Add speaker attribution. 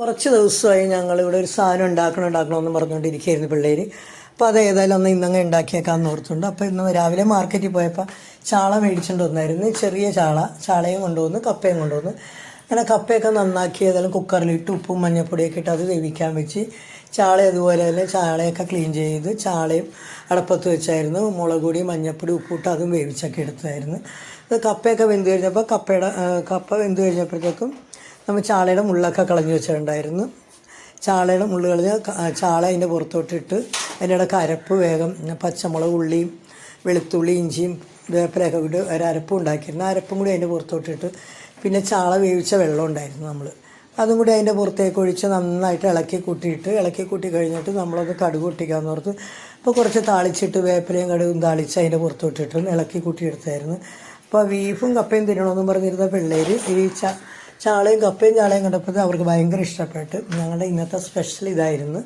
Speaker 1: കുറച്ച് ദിവസമായി ഞങ്ങൾ ഇവിടെ ഒരു സാധനം ഉണ്ടാക്കണം ഉണ്ടാക്കണമെന്ന് പറഞ്ഞുകൊണ്ടിരിക്കുകയായിരുന്നു പിള്ളേർ അപ്പോൾ അത് ഏതായാലും ഒന്ന് ഇന്നങ്ങ് ഉണ്ടാക്കിയേക്കാമെന്ന് ഓർത്തുണ്ട് അപ്പോൾ ഇന്ന് രാവിലെ മാർക്കറ്റിൽ പോയപ്പോൾ ചാള മേടിച്ചുകൊണ്ട് വന്നായിരുന്നു. ചെറിയ ചാള ചാളയും കൊണ്ടുവന്ന് കപ്പയും കൊണ്ടുവന്ന്. അങ്ങനെ കപ്പയൊക്കെ നന്നാക്കി ഏതായാലും കുക്കറിലിട്ട് ഉപ്പും മഞ്ഞപ്പൊടിയൊക്കെ ഇട്ട് അത് വേവിക്കാൻ വെച്ച് ചാള അതുപോലെ തന്നെ ചാളയൊക്കെ ക്ലീൻ ചെയ്ത് ചാളയും അടപ്പത്ത് വെച്ചായിരുന്നു. മുളക് പൊടി മഞ്ഞൾപ്പൊടി ഉപ്പിട്ട് അതും വേവിച്ചൊക്കെ എടുത്തായിരുന്നു. ഇത് കപ്പയൊക്കെ വെന്ത് കഴിഞ്ഞപ്പോൾ കപ്പയുടെ കപ്പ വെന്ത് കഴിഞ്ഞപ്പോഴത്തേക്കും നമ്മൾ ചാളയുടെ മുള്ളൊക്കെ കളഞ്ഞു വെച്ചിട്ടുണ്ടായിരുന്നു. ചാളയുടെ മുള്ള് കളഞ്ഞ് ചാള അതിന്റെ പുറത്തോട്ടിട്ട് അതിന്റെ ഇടയ്ക്ക് അരപ്പ് വേഗം പച്ചമുളക് ഉള്ളിയും വെളുത്തുള്ളി ഇഞ്ചിയും വേപ്പിലൊക്കെ ഇട്ട് ഒരു അരപ്പും ഉണ്ടാക്കിയിരുന്നു. ആ അരപ്പും കൂടി അതിന്റെ പുറത്തോട്ടിട്ട് പിന്നെ ചാള വേവിച്ച വെള്ളം ഉണ്ടായിരുന്നു നമ്മൾ അതും കൂടി അതിന്റെ പുറത്തേക്ക് ഒഴിച്ച് നന്നായിട്ട് ഇളക്കി കൂട്ടിയിട്ട് ഇളക്കി കൂട്ടി കഴിഞ്ഞിട്ട് നമ്മളത് കടുക് പൊട്ടിക്കാമെന്ന് ഓർത്ത് അപ്പോൾ കുറച്ച് താളിച്ചിട്ട് വേപ്പിലയും കടുകും താളിച്ച് അതിന്റെ പുറത്തോട്ടിട്ട് ഇളക്കി കൂട്ടിയെടുത്തായിരുന്നു. അപ്പോൾ ബീഫും കപ്പയും തിന്നണമെന്നും പറഞ്ഞിരുന്ന പിള്ളേർ ഈ ച ചാളയും കപ്പയും ചാളയും കണ്ടപ്പോൾ അവർക്ക് ഭയങ്കര ഇഷ്ടപ്പെട്ട് ഞങ്ങളുടെ ഇന്നത്തെ സ്പെഷ്യൽ ഇതായിരുന്നു.